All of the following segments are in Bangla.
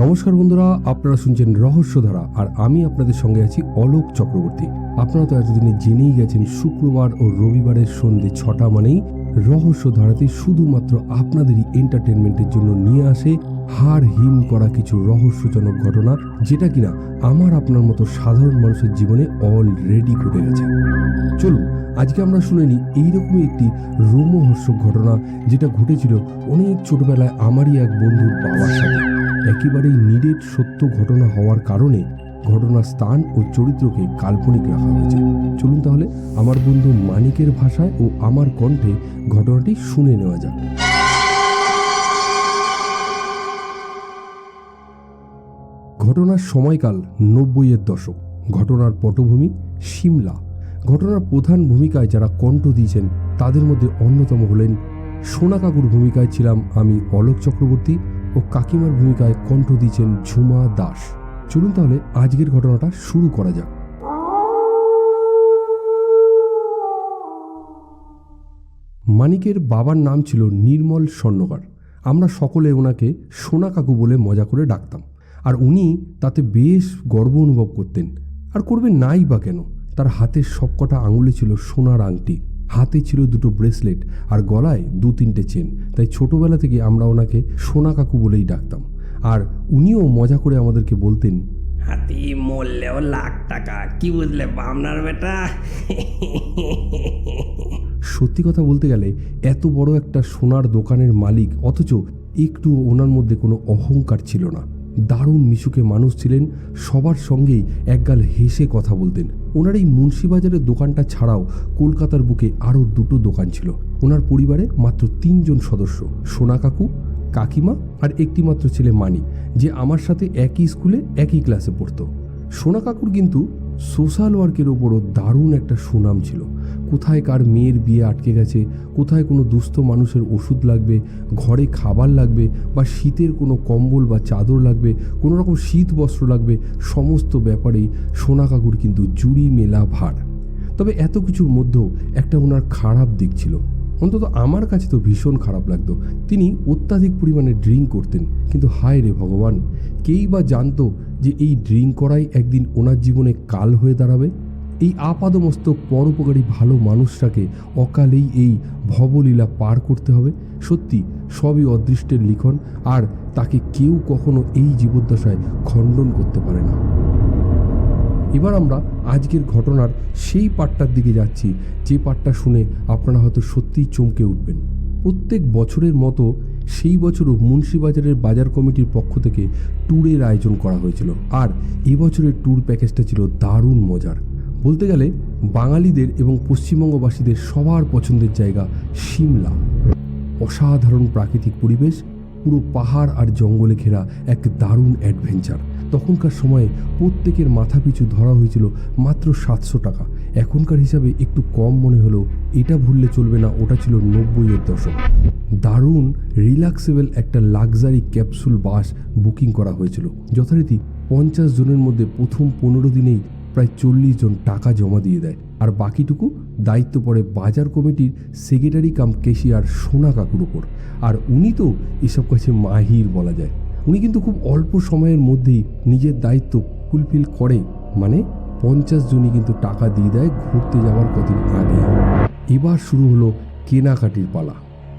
নমস্কার বন্ধুরা, আপনারা শুনছেন রহস্যধারা আর আমি আপনাদের সঙ্গে আছি অলোক চক্রবর্তী। আপনারা তো এতদিনে জেনেই গেছেন, শুক্রবার ও রবিবারের সন্ধে ছটা মানেই রহস্যধারাতে শুধুমাত্র আপনাদেরই এন্টারটেনমেন্টের জন্য নিয়ে আসে হাড় হিম করা কিছু রহস্যজনক ঘটনা, যেটা কিনা আমার আপনার মতো সাধারণ মানুষের জীবনে অলরেডি ঘটে গেছে। চলুন, আজকে আমরা শুনে নিই এইরকমই একটি রোমহর্ষক ঘটনা, যেটা ঘটেছিল অনেক ছোটবেলায় আমারই এক বন্ধুর বাবার সাথে। একেবারেই নিরেট সত্য ঘটনা হওয়ার কারণে ঘটনার স্থান ও চরিত্রকে কাল্পনিক রাখা হয়েছে। চলুন তাহলে আমার বন্ধু মানিকের ভাষায় ও আমার কণ্ঠে ঘটনাটি শুনে নেওয়া যাক। ঘটনার সময়কাল নব্বইয়ের দশক। ঘটনার পটভূমি সিমলা। ঘটনার প্রধান ভূমিকায় যারা কণ্ঠ দিয়েছেন, তাদের মধ্যে অন্যতম হলেন সোনা কাকুর ভূমিকায় ছিলাম আমি অলোক চক্রবর্তী ও কাকিমার ভূমিকায় কণ্ঠ দিয়েছেন ঝুমা দাস। চলুন তাহলে আজকের ঘটনাটা শুরু করা যাক। মানিকের বাবার নাম ছিল নির্মল স্বর্ণকার। আমরা সকলে ওনাকে সোনা কাকু বলে মজা করে ডাকতাম। আর উনি তাতে বেশ গর্ব অনুভব করতেন। আর করবেন নাই বা কেন, তার হাতের সবকটা আঙুলে ছিল সোনার আংটি। হাতে ছিল দুটো ব্রেসলেট আর গলায় দু তিনটে চেন। তাই ছোটবেলা থেকে আমরা ওনাকে সোনা কাকু বলেই ডাকতাম। আর উনিও মজা করে আমাদেরকে বলতেন হাতি মরলেও লাখ টাকা কি বুঝলে বামনার বেটা? সত্যি কথা বলতে গেলে এত বড় একটা সোনার দোকানের মালিক অথচ একটু ওনার মধ্যে কোনো অহংকার ছিল না। দারুণ মিশুকে মানুষ ছিলেন সবার সঙ্গেই একগাল হেসে কথা বলতেন। ওনার এই মুন্সিবাজারের দোকানটা ছাড়াও কলকাতার বুকে আরও দুটো দোকান ছিল। ওনার পরিবারে মাত্র তিনজন সদস্য সোনা কাকু কাকিমা আর একটিমাত্র ছেলে মানি, যে আমার সাথে একই স্কুলে, একই ক্লাসে পড়তো। সোনা কাকুর কিন্তু সোশ্যাল ওয়ার্কের ওপরও দারুণ একটা সুনাম ছিল। কোথায় কার মেয়ের বিয়ে আটকে গেছে, কোথায় কোনো দুস্থ মানুষের ওষুধ লাগবে, ঘরে খাবার লাগবে বা শীতের কোনো কম্বল বা চাদর লাগবে, কোনো রকম শীত বস্ত্র লাগবে, সমস্ত ব্যাপারেই সোনা কাকুর কিন্তু জুড়ি মেলা ভার। তবে এত কিছুর মধ্যেও একটা ওনার খারাপ দিক ছিল। অন্তত আমার কাছে তো ভীষণ খারাপ লাগতো। তিনি অত্যাধিক পরিমাণে ড্রিঙ্ক করতেন, কিন্তু হায় রে ভগবান, কেই বা জানতো যে এই ড্রিঙ্ক করাই একদিন ওনার জীবনে কাল হয়ে দাঁড়াবে? এই আপাদমস্ত পরোপকারী ভালো মানুষটাকে অকালেই এই ভবলীলা পার করতে হবে। সত্যি, সবই অদৃষ্টের লিখন, আর তাকে কেউ কখনো এই জীবদ্দশায় খণ্ডন করতে পারে না। এবার আমরা আজকের ঘটনার সেই পার্টটার দিকে যাচ্ছি। যে পার্টটা শুনে আপনারা হয়তো সত্যিই চমকে উঠবেন। প্রত্যেক বছরের মতো সেই বছরও মুন্সিবাজারের বাজার কমিটির পক্ষ থেকে ট্যুরের আয়োজন করা হয়েছিল। আর এবছরের ট্যুর প্যাকেজটা ছিল দারুণ মজার। বলতে গেলে বাঙালিদের এবং পশ্চিমবঙ্গবাসীদের সবার পছন্দের জায়গা সিমলা। অসাধারণ প্রাকৃতিক পরিবেশ, পুরো পাহাড় আর জঙ্গলে ঘেরা এক দারুণ অ্যাডভেঞ্চার। তখনকার সময়ে প্রত্যেকের মাথা পিছু ধরা হয়েছিল মাত্র সাতশো টাকা। এখনকার হিসাবে একটু কম মনে হলেও এটা ভুললে চলবে না, ওটা ছিল নব্বইয়ের দশক। দারুণ, রিল্যাক্সেবল একটা লাক্সারি ক্যাপসুল বাস বুকিং করা হয়েছিল। যথারীতি পঞ্চাশ জনের মধ্যে প্রথম পনেরো দিনেই প্রায় চল্লিশ জন টাকা জমা দিয়ে দেয়। আর বাকিটুকু দায়িত্ব পড়ে বাজার কমিটির সেক্রেটারি কাম কেশিয়ার সোনা কাকুর উপর। আর উনি তো এসব কাছে মাহির বলা যায়। উনি কিন্তু খুব অল্প সময়ের মধ্যেই নিজের দায়িত্ব ফুলফিল করে। মানে পঞ্চাশ জনই কিন্তু টাকা দিয়ে দেয় ঘুরতে যাওয়ার কদিন আগে। এবার শুরু হলো কেনাকাটির পালা।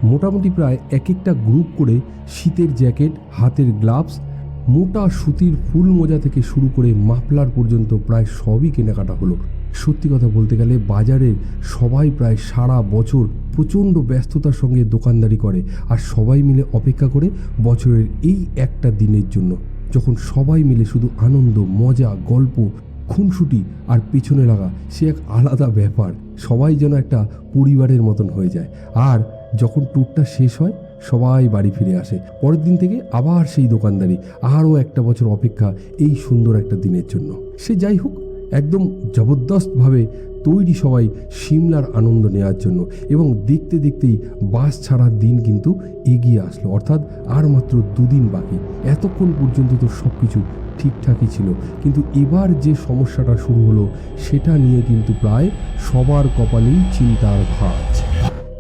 মোটামুটি প্রায় এক একটা গ্রুপ করে শীতের জ্যাকেট, হাতের গ্লাভস, মোটা সুতির ফুল মোজা থেকে শুরু করে মাফলার পর্যন্ত প্রায় সবই কেনাকাটা হলো। সত্যি কথা বলতে গেলে বাজারে সবাই প্রায় সারা বছর প্রচণ্ড ব্যস্ততার সঙ্গে দোকানদারি করে আর সবাই মিলে অপেক্ষা করে বছরের এই একটা দিনের জন্য। যখন সবাই মিলে শুধু আনন্দ, মজা, গল্প, খুনসুটি আর পেছনে লাগা সে এক আলাদা ব্যাপার। সবাই যেন একটা পরিবারের মতন হয়ে যায়। আর যখন ট্যুরটা শেষ হয়, সবাই বাড়ি ফিরে আসে। পরের দিন থেকে আবার সেই দোকানদারি, আরও একটা বছর অপেক্ষা এই সুন্দর একটা দিনের জন্য। সে যাই হোক একদম জবরদস্তভাবে তৈরি সবাই সিমলার আনন্দ নেওয়ার জন্য এবং দেখতে দেখতেই বাস ছাড়ার দিন কিন্তু এগিয়ে আসলো। অর্থাৎ আর মাত্র দুদিন বাকি। এতক্ষণ পর্যন্ত তো সব কিছু ঠিকঠাকই ছিল। কিন্তু এবার যে সমস্যাটা শুরু হলো, সেটা নিয়ে কিন্তু প্রায় সবার কপালেই চিন্তার ভাঁজ।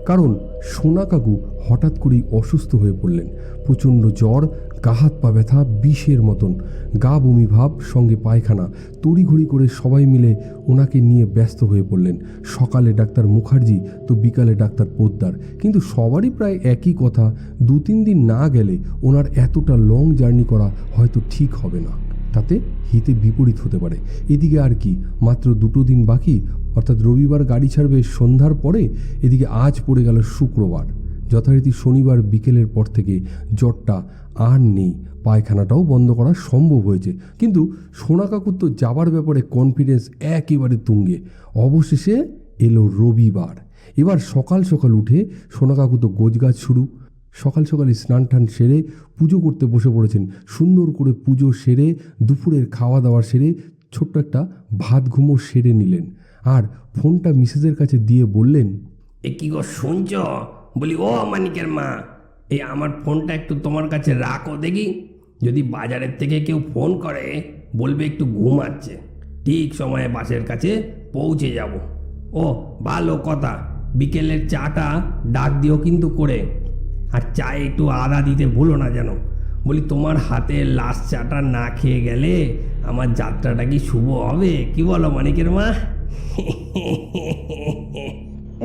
কারণ সোনা কাকু হঠাৎ করেই অসুস্থ হয়ে পড়লেন। প্রচণ্ড জ্বর, গা হাত পা ব্যথা, বিষের মতন। গা বমি ভাব, সঙ্গে পায়খানা। তড়িঘড়ি করে সবাই মিলে ওনাকে নিয়ে ব্যস্ত হয়ে পড়লেন। সকালে ডাক্তার মুখার্জি, তো বিকালে ডাক্তার পোদ্দার। কিন্তু সবারই প্রায় একই কথা, দু তিন দিন না গেলে ওনার এতটা লং জার্নি করা হয়তো ঠিক হবে না। তাতে হিতে বিপরীত হতে পারে। এদিকে আর কি, মাত্র দুটো দিন বাকি অর্থাৎ রবিবার গাড়ি ছাড়বে সন্ধ্যার পরে, এদিকে আজ পড়ে গেল শুক্রবার। যথারীতি শনিবার বিকেলের পর থেকে জ্বরটা আর নেই। পায়খানাটাও বন্ধ করা সম্ভব হয়েছে। কিন্তু সোনা কাকুর তো যাবার ব্যাপারে কনফিডেন্স একেবারে তুঙ্গে। অবশেষে এলো রবিবার। এবার সকাল সকাল উঠে সোনা কাকু তো গোজগাছ শুরু। সকাল সকালে স্নান টান সেরে পুজো করতে বসে পড়েছেন। সুন্দর করে পুজো সেরে, দুপুরের খাওয়া দাওয়া সেরে ছোট্ট একটা ভাত ঘুমো সেরে নিলেন। আর ফোনটা মিসেসের কাছে দিয়ে বললেন, এ কি গো শুনছ? বলি, ও মানিকের মা এই আমার ফোনটা একটু তোমার কাছে রাখো দেখি। যদি বাজারের থেকে কেউ ফোন করে, বলবে একটু ঘুমাচ্ছে। ঠিক সময়ে বাসের কাছে পৌঁছে যাব। ও, ভালো কথা। বিকেলের চাটা ডাক দিও কিন্তু করে। আর চায়ে একটু আদা দিতে ভুলো না যেন। বলি, তোমার হাতে লাস্ট চাটা না খেয়ে গেলে আমার যাত্রাটা কি শুভ হবে? কি বলো মানিকের মা?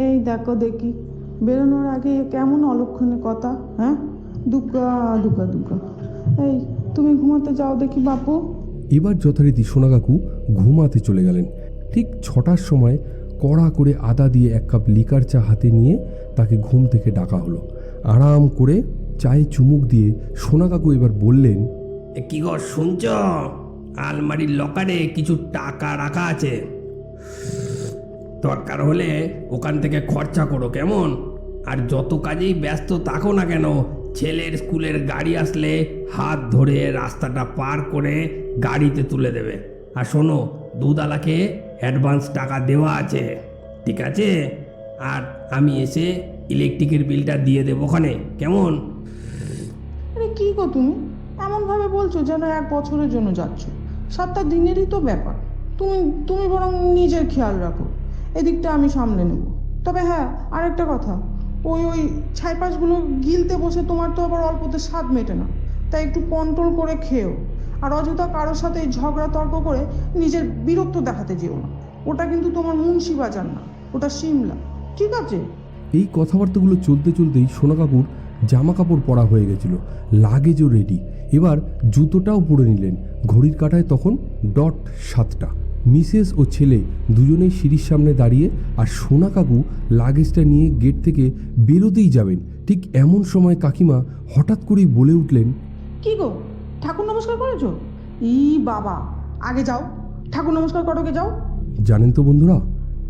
এই দেখো দেখি বেরোনোর আগে কেমন অলক্ষণে কথা হ্যাঁ? দুগ্গা দুগ্গা দুগ্গা এই তুমি ঘুমাতে যাও দেখি বাপু। এবার যথারীতি সোনা কাকু ঘুমাতে চলে গেলেন। ঠিক ছটার সময় কড়া করে আদা দিয়ে এক কাপ লিকার চা হাতে নিয়ে তাকে ঘুম থেকে ডাকা হলো। আরাম করে চায়ে চুমুক দিয়ে সোনা কাকু এবার বললেন এ কি গো শুনছ? আলমারির লকারে কিছু টাকা রাখা আছে। দরকার হলে ওখান থেকে খরচা করো, কেমন? আর যত কাজেই ব্যস্ত থাকো না কেন, ছেলের স্কুলের গাড়ি আসলে হাত ধরে রাস্তাটা পার করে গাড়িতে তুলে দেবে। আর শোনো, দুদালাকে অ্যাডভান্স টাকা দেওয়া আছে, ঠিক আছে? আর আমি এসে ইলেকট্রিকের বিলটা দিয়ে দেবো ওখানে, কেমন? আরে কি গো তুমি? এমনভাবে বলছো যেন এক বছরের জন্য যাচ্ছ। সাতটা দিনেরই তো ব্যাপার। তুমি তুমি বরং নিজের খেয়াল রাখো। এদিকটা আমি সামলে নেব। তবে হ্যাঁ আরেকটা কথা। ওই ওই ছাইপাশগুলো গিলতে বসে তোমার তো আবার অল্পতে স্বাদ মেটে না। তাই একটু কন্ট্রোল করে খেও আর অযথা কারোর সাথে ঝগড়া তর্ক করে নিজের বীরত্ব দেখাতে যেও না। ওটা কিন্তু তোমার মুন্সি বাজার না, ওটা সিমলা। ঠিক আছে? এই কথাবার্তাগুলো চলতে চলতেই সোনা কাপুর জামা কাপড় পরা হয়ে গেছিল। লাগেজও রেডি এবার জুতোটাও পরে নিলেন। ঘড়ির কাঁটায় তখন ডট সাতটা। মিসেস ও ছেলে দুজনেই সিঁড়ির সামনে দাঁড়িয়ে আর সোনা কাকু লাগেজটা নিয়ে গেট থেকে বেরোতেই যাবেন। ঠিক এমন সময় কাকিমা হঠাৎ করেই বলে উঠলেন কি গো? ঠাকুর নমস্কার করেছ? ই বাবা আগে যাও। ঠাকুর নমস্কার করোকে যাও। জানেন তো বন্ধুরা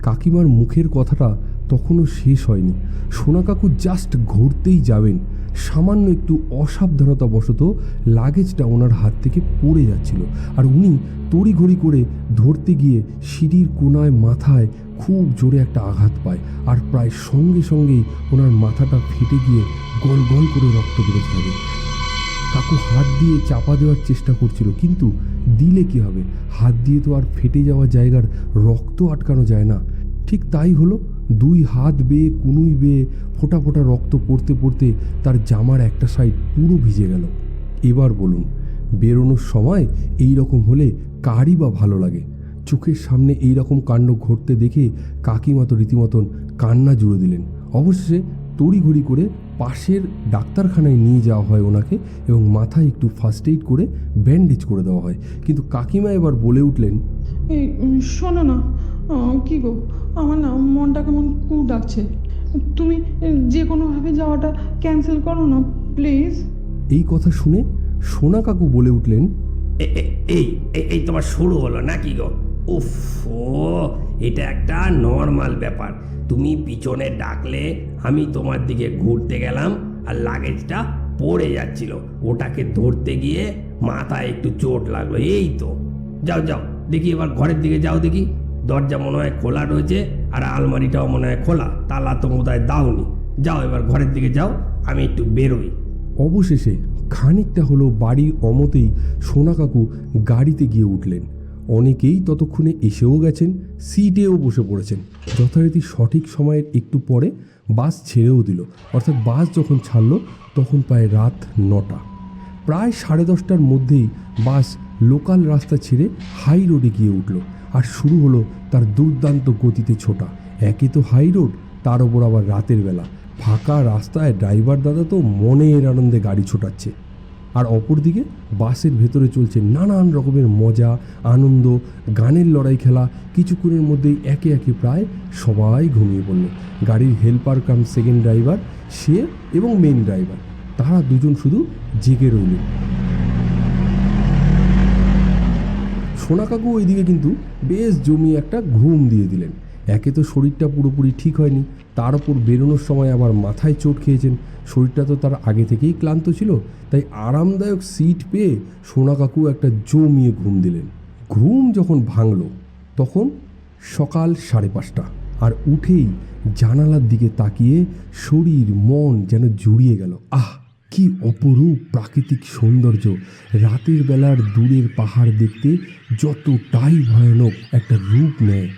কাকিমার মুখের কথাটা তখনও শেষ হয়নি। সোনা কাকু জাস্ট ঘুরতেই যাবেন। সামান্য একটু অসাবধানতা বশত লাগেজটা ওনার হাত থেকে পড়ে যাচ্ছিল আর উনি তড়িঘড়ি করে ধরতে গিয়ে সিঁড়ির কোনায় মাথায় খুব জোরে একটা আঘাত পায় আর প্রায় সঙ্গে সঙ্গেই ওনার মাথাটা ফেটে গিয়ে গল গল করে রক্ত বেরোতে থাকে। কাকু হাত দিয়ে চাপা দেওয়ার চেষ্টা করছিল, কিন্তু দিলে কি হবে? হাত দিয়ে তো আর ফেটে যাওয়া জায়গার রক্ত আটকানো যায় না। ঠিক তাই হলো দুই হাত বেয়ে কুনুই বেয়ে ফোটা ফোটা রক্ত পড়তে পড়তে তার জামার একটা সাইড পুরো ভিজে গেল। এবার বলুন, বেরোনোর সময় এই রকম হলে কারই বা ভালো লাগে? চোখের সামনে এই রকম কাণ্ড ঘটতে দেখে কাকিমা তো রীতিমতন কান্না জুড়ে দিলেন। অবশেষে তড়িঘড়ি করে পাশের ডাক্তারখানায় নিয়ে যাওয়া হয় ওনাকে এবং মাথায় একটু ফার্স্ট এইড করে ব্যান্ডেজ করে দেওয়া হয়। কিন্তু কাকিমা এবার বলে উঠলেন এই শোনো না কি গো আমার না মনটা কেমন কু ডাকছে তুমি যে কোনোভাবে যাওয়াটা ক্যান্সেল করো না প্লিজ এই কথা শুনে সোনা কাকু বলে উঠলেন এই এই- তোমার শুরু হলো নাকি গো? উফ ও এটা একটা নর্মাল ব্যাপার। তুমি পিছনে ডাকলে আমি তোমার দিকে ঘুরতে গেলাম আর লাগেজটা পড়ে যাচ্ছিল। ওটাকে ধরতে গিয়ে মাথায় একটু চোট লাগল। এই তো। যাও যাও। দেখি এবার ঘরের দিকে যাও দেখি। দরজা মনে হয় খোলা রয়েছে আর আলমারিটাও মনে হয় খোলা। তালা তো বোধহয় দাওনি। যাও এবার ঘরের দিকে যাও, আমি একটু বেরোই। অবশেষে খানিকটা হলো বাড়ির অমতেই সোনা কাকু গাড়িতে গিয়ে উঠলেন। অনেকেই ততক্ষণে এসেও গেছেন, সিটেও বসে পড়েছেন। যথারীতি সঠিক সময়ের একটু পরে বাস ছেড়েও দিল। অর্থাৎ বাস যখন ছাড়লো, তখন প্রায় রাত নটা। প্রায় সাড়ে দশটার মধ্যেই বাস লোকাল রাস্তা ছেড়ে হাই রোডে গিয়ে উঠল আর শুরু হলো তার দুর্দান্ত গতিতে ছোটা। একে তো হাই রোড, তার ওপর আবার রাতের বেলা। ফাঁকা রাস্তায় ড্রাইভার দাদা তো মনের আনন্দে গাড়ি ছোটাচ্ছে। আর অপরদিকে বাসের ভেতরে চলছে নানান রকমের মজা, আনন্দ, গানের লড়াই খেলা। কিছুক্ষণের মধ্যেই একে একে প্রায় সবাই ঘুমিয়ে পড়ল। গাড়ির হেল্পার কাম সেকেন্ড ড্রাইভার সে এবং মেন ড্রাইভার তারা দুজন শুধু জেগে রইল। সোনাকাকু ওইদিকে কিন্তু বেশ জমিয়ে একটা ঘুম দিয়ে দিলেন। একে তো শরীরটা পুরোপুরি ঠিক হয়নি। তার উপর বেরোনোর সময় আবার মাথায় চোট খেয়েছেন। শরীরটা তো তার আগে থেকেই ক্লান্ত ছিল। তাই আরামদায়ক সিট পেয়ে সোনা কাকু একটা জমিয়ে ঘুম দিলেন। ঘুম যখন ভাঙল, তখন সকাল সাড়ে পাঁচটা। আর উঠেই জানালার দিকে তাকিয়ে শরীর, মন যেন জুড়িয়ে গেল। আহ, কি অপরূপ প্রাকৃতিক সৌন্দর্য। রাতের বেলার দূরের পাহাড় দেখতে যতটাই ভয়ানক একটা রূপ নেয়।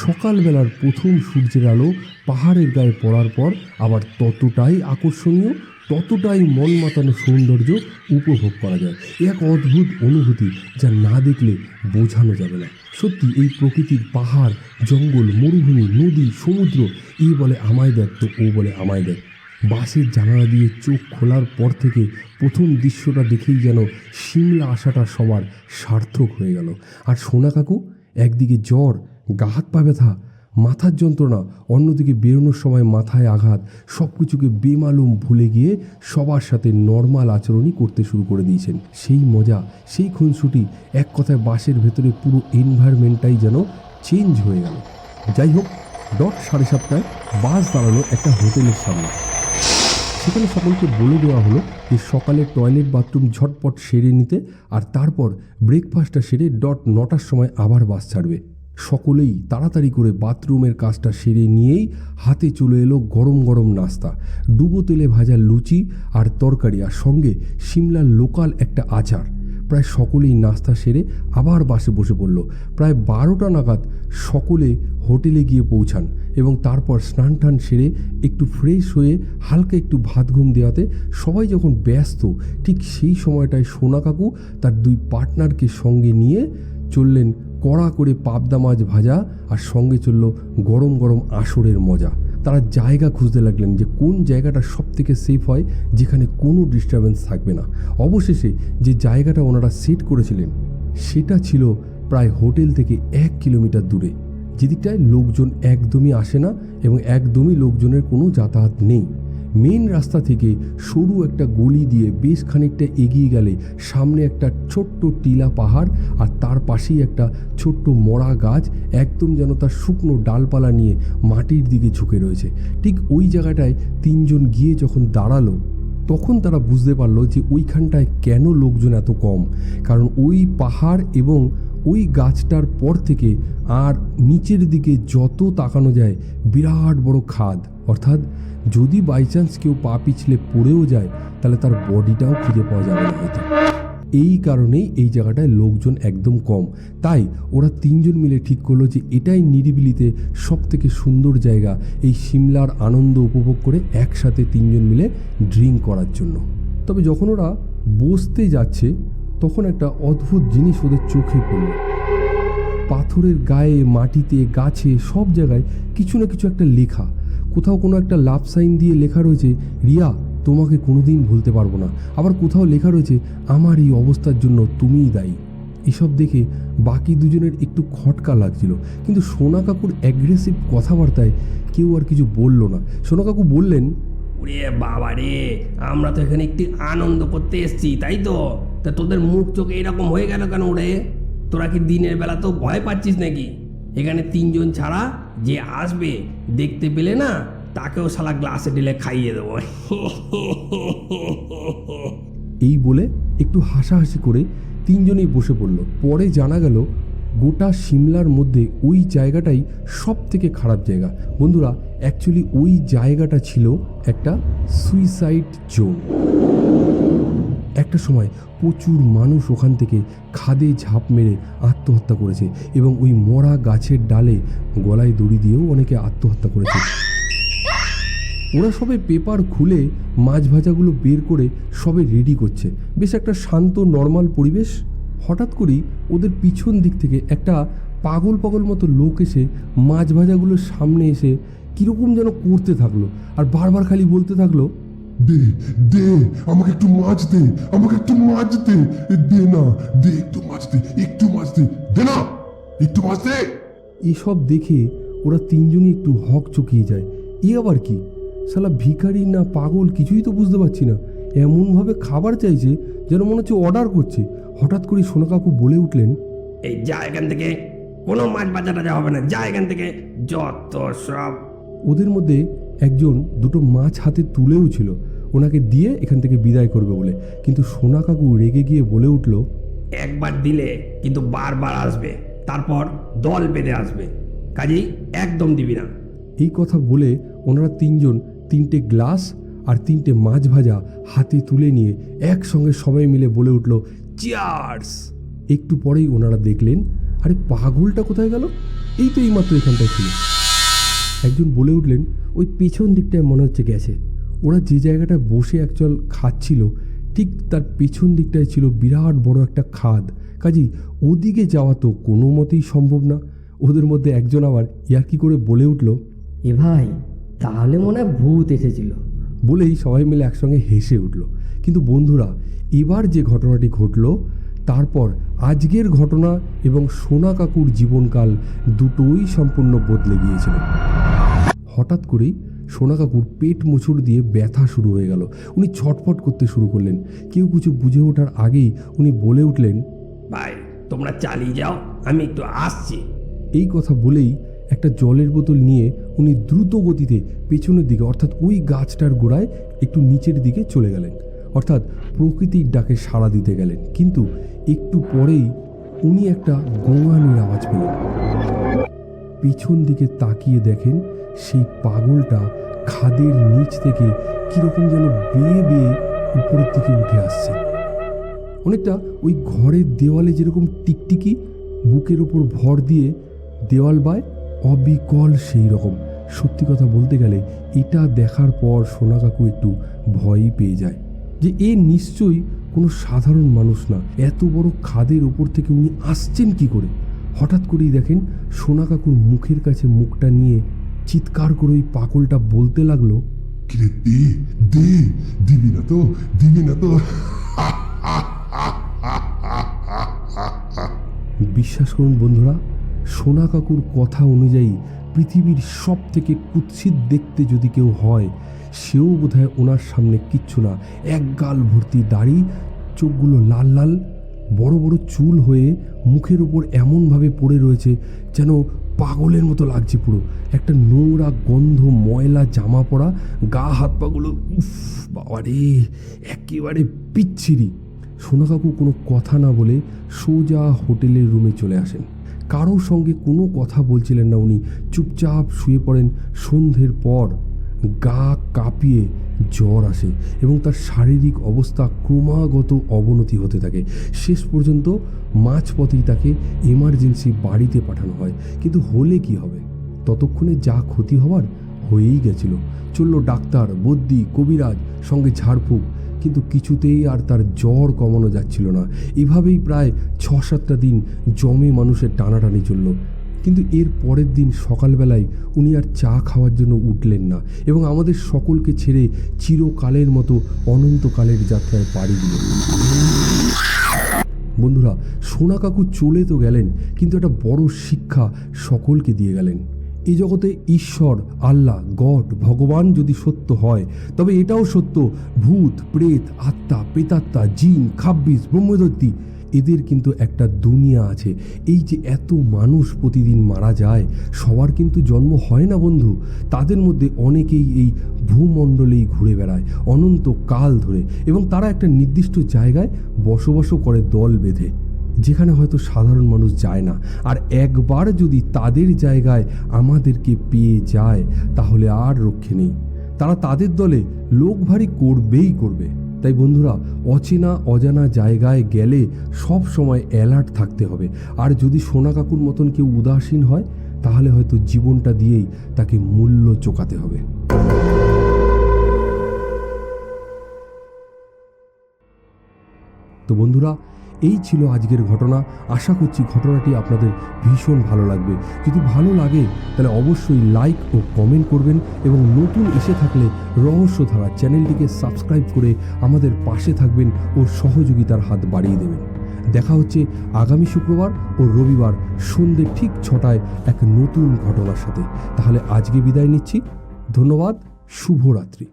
সকালবেলার প্রথম সূর্যের আলো পাহাড়ের গায়ে পড়ার পর আবার ততটাই আকর্ষণীয়, ততটাই মন মাতানো সৌন্দর্য উপভোগ করা যায়। এক অদ্ভুত অনুভূতি যা না দেখলে বোঝানো যাবে না। সত্যি, এই প্রকৃতির পাহাড়, জঙ্গল, মরুভূমি, নদী, সমুদ্র, এ বলে আমায় দেখ তো ও বলে আমায় দেখ। বাসের জানালা দিয়ে চোখ খোলার পর থেকে প্রথম দৃশ্যটা দেখেই যেন সিমলা আসাটা সবার সার্থক হয়ে গেল। আর সোনা কাকু একদিকে জ্বর, গা হাত পা ব্যথা, মাথার যন্ত্রণা, অন্যদিকে বেরোনোর সময় মাথায় আঘাত সব কিছুকে বেমালুম ভুলে গিয়ে সবার সাথে নর্মাল আচরণই করতে শুরু করে দিয়েছেন। সেই মজা, সেই খুনসুটি, এক কথায় বাসের ভেতরে পুরো এনভায়রনমেন্টটাই যেন চেঞ্জ হয়ে গেল। যাই হোক, ডট সাড়ে সাতটায় বাস দাঁড়াল একটা হোটেলের সামনে। সেখানে সকলকে বলে দেওয়া হলো যে সকালে টয়লেট বাথরুম ঝটপট সেরে নিতে আর তারপর ব্রেকফাস্টটা সেরে ডট নটার সময় আবার বাস ছাড়বে। সকলেই তাড়াতাড়ি করে বাথরুমের কাজটা সেরে নিয়েই হাতে চলে এলো গরম গরম নাস্তা, ডুবো তেলে ভাজা লুচি আর তরকারি আর সঙ্গে সিমলার লোকাল একটা আচার। প্রায় সকলেই নাস্তা সেরে আবার বাসে বসে পড়ল। প্রায় বারোটা নাগাদ সকলে হোটেলে গিয়ে পৌঁছান এবং তারপর স্নান টান সেরে একটু ফ্রেশ হয়ে হালকা একটু ভাত ঘুম দেওয়াতে সবাই যখন ব্যস্ত, ঠিক সেই সময়টায় সোনা কাকু তার দুই পার্টনারকে সঙ্গে নিয়ে চললেন কড়া করে পাবদা মাছ ভাজা আর সঙ্গে চলল গরম গরম আসরের মজা। তারা জায়গা খুঁজতে লাগলেন যে কোন জায়গাটা সব থেকে সেফ হয়, যেখানে কোনো ডিস্টারবেন্স থাকবে না। অবশেষে যে জায়গাটা ওনারা সেট করেছিলেন, সেটা ছিল প্রায় হোটেল থেকে এক কিলোমিটার দূরে, যেদিকটায় লোকজন একদমই আসে না এবং একদমই লোকজনের কোনো যাতায়াত নেই। মেন রাস্তা থেকে সরু একটা গলি দিয়ে বেশ খানিকটা এগিয়ে গেলে সামনে একটা ছোট্ট টিলা পাহাড় আর তার পাশেই একটা ছোট্ট মরা গাছ একদম যেন তার শুকনো ডালপালা নিয়ে মাটির দিকে ঝুঁকে রয়েছে। ঠিক ওই জায়গাটায় তিনজন গিয়ে যখন দাঁড়াল, তখন তারা বুঝতে পারল যে ওইখানটায় কেন লোকজন এত কম। কারণ ওই পাহাড় এবং ওই গাছটার পর থেকে আর নিচের দিকে যত তাকানো যায়, বিরাট বড় খাদ। অর্থাৎ যদি বাই চান্স কেউ পা পিছলে পড়েও যায়, তাহলে তার বডিটাও খুঁজে পাওয়া যাবে না হয়তো। এই কারণেই এই জায়গাটায় লোকজন একদম কম। তাই ওরা তিনজন মিলে ঠিক করল যে এটাই নিরিবিলিতে সব থেকে সুন্দর জায়গা, এই সিমলার আনন্দ উপভোগ করে একসাথে তিনজন মিলে ড্রিঙ্ক করার জন্য। তবে যখন ওরা বসতে যাচ্ছে, তখন একটা অদ্ভুত জিনিস ওদের চোখে পড়ল। পাথরের গায়ে, মাটিতে, গাছে, সব জায়গায় কিছু না কিছু একটা লেখা। কোথাও কোনো একটা লাভ সাইন দিয়ে লেখা রয়েছে, রিয়া তোমাকে কোনোদিন ভুলতে পারব না। আবার কোথাও লেখা রয়েছে, আমার এই অবস্থার জন্য তুমিই দায়ী। এসব দেখে বাকি দুজনের একটু খটকা লাগছিল। কিন্তু সোনা কাকুর অ্যাগ্রেসিভ কথাবার্তায় কেউ আর কিছু বলল না। সোনা কাকু বললেন, ওরে বাবা রে, আমরা তো এখানে একটি আনন্দ করতে এসেছি, তাই তো? তা তোদের মুখ চোখ এরকম হয়ে গেল কেন ওরে? তোরা কি দিনের বেলা তো ভয় পাচ্ছিস নাকি? এখানে তিনজন ছাড়া যে আসবে দেখতে পেলে না তাকেও শালা গ্লাসে ঢেলে খাইয়ে দেবো। এই বলে একটু হাসাহাসি করে তিনজনেই বসে পড়ল। পরে জানা গেল, গোটা সিমলার মধ্যে ওই জায়গাটাই সব থেকে খারাপ জায়গা। বন্ধুরা অ্যাকচুয়ালি ওই জায়গাটা ছিল একটা সুইসাইড জোন একটা সময় প্রচুর মানুষ ওখান থেকে খাদে ঝাঁপ মেরে আত্মহত্যা করেছে এবং ওই মরা গাছের ডালে গলায় দড়ি দিয়েও অনেকে আত্মহত্যা করেছে। ওরা সবে পেপার খুলে মাছ ভাজাগুলো বের করে সবে রেডি করছে। বেশ একটা শান্ত নর্মাল পরিবেশ। হঠাৎ করেই ওদের পিছন দিক থেকে একটা পাগল পাগল মতো লোক এসে মাছ ভাজাগুলোর সামনে এসে কীরকম যেন করতে থাকল আর বারবার খালি বলতে থাকল দে দে আমাকে একটু মাছ দে আমাকে একটু মাছ দে দে না দে একটু মাছ দে একটু মাছ দে দে না একটু মাছ দে। এসব দেখে ওরা তিনজনই একটু হক চকিয়ে যায়। এ আবার কি? শালা ভিখারি না পাগল কিছুই তো বুঝতে পারছি না। এমনভাবে খাবার চাইছে যেন মনে হচ্ছে অর্ডার করছে। হঠাৎ করে সোনা কাকু বলে উঠলেন এই যা এখান থেকে কোনো মাছ বাজার টাজা হবে না যা এখান থেকে যত সব। ওদের মধ্যে একজন দুটো মাছ হাতে তুলেও ছিল। ওনাকে দিয়ে এখান থেকে বিদায় করবে বলে। কিন্তু সোনা কাকু রেগে গিয়ে বলে উঠল একবার দিলে কিন্তু বারবার আসবে তারপর দল বেঁধে আসবে। কাজেই একদম দিবি না। এই কথা বলে ওনারা তিনজন তিনটে গ্লাস আর তিনটে মাছ ভাজা হাতে তুলে নিয়ে একসঙ্গে সবাই মিলে বলে উঠল চিয়ার্স একটু পরেই ওনারা দেখলেন, আরে পাগলটা কোথায় গেল? এই তো এইমাত্র এখানটায় ছিল। একজন বলে উঠলেন, ওই পেছন দিকটায় মনে হচ্ছে গেছে। ওরা যে জায়গাটায় বসে অ্যাকচুয়াল খাচ্ছিল, ঠিক তার পেছন দিকটায় ছিল বিরাট বড় একটা খাদ। কাজেই ওদিকে যাওয়া তো কোনো মতেই সম্ভব না। ওদের মধ্যে একজন আবার ইয়ার্কি করে বলে উঠল, এ ভাই তাহলে মনে হয় ভূত এসেছিল। বলেই সবাই মিলে একসঙ্গে হেসে উঠল। কিন্তু বন্ধুরা এবার যে ঘটনাটি ঘটল তারপর আজকের ঘটনা এবং সোনা কাকুর জীবনকাল দুটোই সম্পূর্ণ বদলে গিয়েছিল। হঠাৎ করেই সোনা কাকুর পেট মোচড় দিয়ে ব্যথা শুরু হয়ে গেল। উনি ছটফট করতে শুরু করলেন। কেউ কিছু বুঝে ওঠার আগেই উনি বলে উঠলেন ভাই তোমরা চালিয়ে যাও আমি একটু আসছি। এই কথা বলেই একটা জলের বোতল নিয়ে উনি দ্রুত গতিতে পেছনের দিকে, অর্থাৎ ওই গাছটার গোড়ায় একটু নিচের দিকে চলে গেলেন। অর্থাৎ প্রকৃতির ডাকে সাড়া দিতে গেলেন। কিন্তু একটু পরেই উনি একটা গোঙানির আওয়াজ পেলেন। পিছন দিকে তাকিয়ে দেখেন সেই পাগলটা খাদের নিচ থেকে কীরকম যেন বেয়ে বেয়ে উপরের দিকে উঠে আসছে। অনেকটা ওই ঘরের দেওয়ালে যেরকম টিকটিকি, বুকের ওপর ভর দিয়ে দেওয়াল বায় অবিকল সেই রকম। সত্যি কথা বলতে গেলে এটা দেখার পর সোনা কাকু একটু ভয়ই পেয়ে যায় যে এ নিশ্চয়ই কোনো সাধারণ মানুষ না। এত বড় খাদের ওপর থেকে উনি আসছেন কি করে? হঠাৎ করেই দেখেন সোনা কাকুর মুখের কাছে মুখটা নিয়ে চিৎকার করে ওই পাকলটা বলতে লাগল কিরে দে দে দিবি না তো দিবি না তো। বিশ্বাস করুন বন্ধুরা সোনা কাকুর কথা অনুযায়ী পৃথিবীর সব থেকে কুৎসিত দেখতে যদি কেউ হয়, সেও বোধহয় ওনার সামনে কিচ্ছু না। এক গাল ভর্তি দাড়ি, চোখগুলো লাল লাল, বড় বড় চুল হয়ে মুখের ওপর এমনভাবে পড়ে রয়েছে যেন পাগলের মতো লাগছে পুরো। একটা নোংরা গন্ধ, ময়লা, জামা পরা, গা, হাত পাগুলো উফ, বাবারে, একেবারে বিচ্ছিরি সোনা কাকু কোনো কথা না বলে সোজা হোটেলের রুমে চলে আসেন। কারোর সঙ্গে কোনো কথা বলছিলেন না উনি। চুপচাপ শুয়ে পড়েন। সন্ধ্যের পর গা কাঁপিয়ে জ্বর আসে এবং তার শারীরিক অবস্থা ক্রমাগত অবনতি হতে থাকে। শেষ পর্যন্ত মাঝপথেই তাকে এমার্জেন্সি বাড়িতে পাঠানো হয়। কিন্তু হলে কি হবে? ততক্ষণে যা ক্ষতি হওয়ার হয়েই গেছিল। চলল ডাক্তার, বদ্যি, কবিরাজ, সঙ্গে ঝাড়ফুঁক কিন্তু কিছুতেই আর তার জ্বর কমানো যাচ্ছিল না। এভাবেই প্রায় ছ সাতটা দিন জমে মানুষের টানাটানি চলল। কিন্তু এর পরের দিন সকালবেলায় উনি আর চা খাওয়ার জন্য উঠলেন না এবং আমাদের সকলকে ছেড়ে চিরকালের মতো অনন্তকালের যাত্রায় পাড়ি দিলেন। বন্ধুরা, সোনা কাকু চলে তো গেলেন, কিন্তু একটা বড় শিক্ষা সকলকে দিয়ে গেলেন। এই জগতে ঈশ্বর, আল্লাহ, গড, ভগবান যদি সত্য হয়, তবে এটাও সত্য, ভূত, প্রেত, আত্মা, প্রেতাত্মা, জিন খাব্বিস ব্রহ্মদত্তি এদের কিন্তু একটা দুনিয়া আছে। এই যে এত মানুষ প্রতিদিন মারা যায়, সবার কিন্তু জন্ম হয় না বন্ধু। তাদের মধ্যে অনেকেই এই ভূমণ্ডলেই ঘুরে বেড়ায় অনন্ত কাল ধরে, এবং তারা একটা নির্দিষ্ট জায়গায় বসবাসও করে দল বেঁধে। যেখানে হয়তো সাধারণ মানুষ যায় না। আর একবার যদি তাদের জায়গায় আমাদেরকে পেয়ে যায়, তাহলে আর রক্ষে নেই। তারা তাদের দলে লোক ভারী করবেই করবে। তাই বন্ধুরা, অচেনা, অজানা জায়গায় গেলে সব সময় অ্যালার্ট থাকতে হবে। আর যদি সোনা কাকুর মতন কেউ উদাসীন হয়, তাহলে হয়তো জীবনটা দিয়েই তাকে মূল্য চোকাতে হবে। তো বন্ধুরা এই ছিল আজকের ঘটনা। আশা করছি ঘটনাটি আপনাদের ভীষণ ভালো লাগবে। যদি ভালো লাগে, তাহলে অবশ্যই লাইক ও কমেন্ট করবেন এবং নতুন এসে থাকলে রহস্যধারা চ্যানেলটিকে সাবস্ক্রাইব করে আমাদের পাশে থাকবেন ও সহযোগিতার হাত বাড়িয়ে দেবেন। দেখা হচ্ছে আগামী শুক্রবার ও রবিবার সন্ধ্যে ঠিক ছটায় এক নতুন ঘটনার সাথে। তাহলে আজকে বিদায় নিচ্ছি। ধন্যবাদ। শুভরাত্রি।